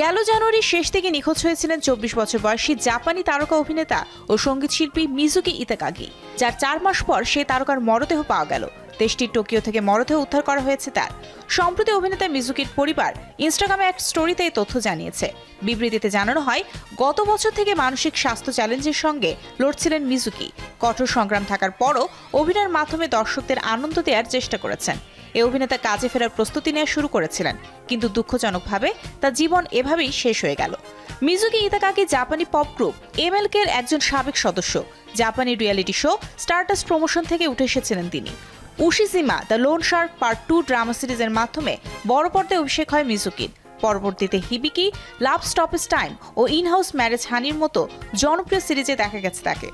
গেল জানুয়ারির শেষ থেকে নিখোঁজ হয়েছিলেন চব্বিশ বছর বয়সী জাপানি তারকা অভিনেতা ও সংগীত শিল্পী মিজুকি ইতাকাগি, যার চার মাস পর সেই তারকার মরদেহ পাওয়া গেল। দেশটির টোকিও থেকে মরদেহ উদ্ধার করা হয়েছে তার। সম্প্রতি অভিনেতা মিজুকির পরিবার ইনস্টাগ্রামে এক স্টোরিতে এই তথ্য জানিয়েছে। বিবৃতিতে জানানো হয়, গত বছর থেকে মানসিক স্বাস্থ্য চ্যালেঞ্জের সঙ্গে লড়ছিলেন মিজুকি। কঠোর সংগ্রাম থাকার পরও অভিনয়ের মাধ্যমে দর্শকদের আনন্দ দেওয়ার চেষ্টা করেছেন। এই অভিনেতা কাজে ফেরার প্রস্তুতি নেওয়া শুরু করেছিলেন, কিন্তু দুঃখজনকভাবে তার জীবন এভাবেই শেষ হয়ে গেল। মিজুকি ইতাকাকি জাপানি পপ গ্রুপ এমএলকে এর একজন সাবেক সদস্য। জাপানি রিয়েলিটি শো স্টারটাস প্রমোশন থেকে উঠে এসেছিলেন তিনি। Ushijima the loan shark part two drama সিরিজের মাধ্যমে বড় পর্দায় অভিষেক হয় মিজুকির। পরবর্তীতে হিবিকি, লাভ স্টপেজ টাইম ও ইনহাউস ম্যারেজ হানির মতো জনপ্রিয় সিরিজে দেখা গেছে তাকে।